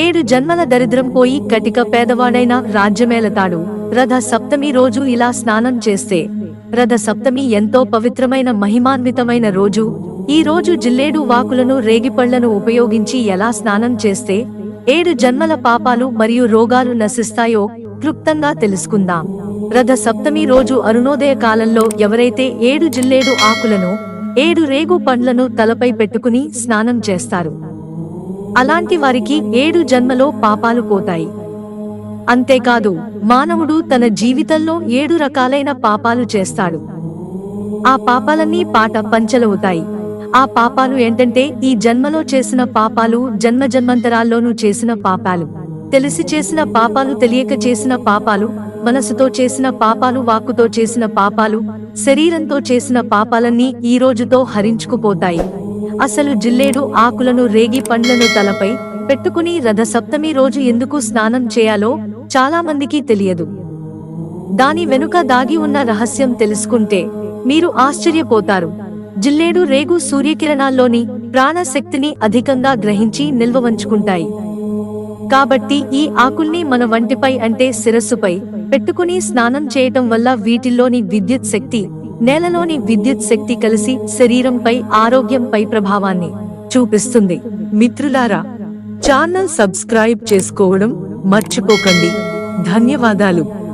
ఏడు జన్మల దరిద్రం పోయి కటిక పేదవాడైన రాజ్యమేలతాడు. రథ సప్తమి రోజు ఇలా స్నానం చేస్తే. రథ సప్తమి ఎంతో పవిత్రమైన మహిమాన్వితమైన రోజు. ఈ రోజు జిల్లేడు వాకులను రేగిపళ్ళను ఉపయోగించి ఎలా స్నానం చేస్తే. ఏడు జన్మల పాపాలు మరియు రోగాలు నశిస్తాయో క్లుప్తంగా తెలుసుకుందాం. రథ సప్తమి రోజు అరుణోదయ కాలంలో ఎవరైతే ఏడు జిల్లేడు ఆకులను ఏడు రేగు పండ్లను తలపై పెట్టుకుని స్నానం చేస్తారు. అలాంటి వారికి ఏడు జన్మలో పాపాలు పోతాయి. అంతేకాదు మానవుడు తన జీవితంలో ఏడు రకాలైన పాపాలు చేస్తాడు. ఆ పాపాలన్నీ పాట పంచలవుతాయి. ఆ పాపాలు ఏంటంటే ఈ జన్మలో చేసిన పాపాలు జన్మ జన్మంతరాల్లోనూ చేసిన పాపాలు. తెలిసి చేసిన పాపాలు తెలియక చేసిన పాపాలు మనసుతో చేసిన పాపాలు వాక్కుతో చేసిన పాపాలు శరీరంతో చేసిన పాపాలన్నీ ఈ రోజుతో హరించుకుపోతాయి. అసలు జిల్లేడు ఆకులను రేగి పండ్లను తలపై పెట్టుకుని రథ సప్తమి రోజు ఎందుకు స్నానం చేయాలో చాలా మందికి తెలియదు. దాని వెనుక దాగి ఉన్న రహస్యం తెలుసుకుంటే మీరు ఆశ్చర్యపోతారు. జిల్లేడు రేగు సూర్యకిరణాల్లోని ప్రాణశక్తిని అధికంగా గ్రహించి నిల్వవంచుకుంటాయి కాబట్టి ఈ ఆకుల్ని మన వంటిపై అంటే శిరస్సుపై పెట్టుకుని స్నానం చేయటం వల్ల వీటిల్లోని విద్యుత్ శక్తి నేలలోని విద్యుత్ శక్తి కలిసి శరీరంపై ఆరోగ్యంపై ప్రభావాన్ని చూపిస్తుంది. మిత్రులారా ఛానల్ సబ్స్క్రైబ్ చేసుకోవడం మర్చిపోకండి. ధన్యవాదాలు.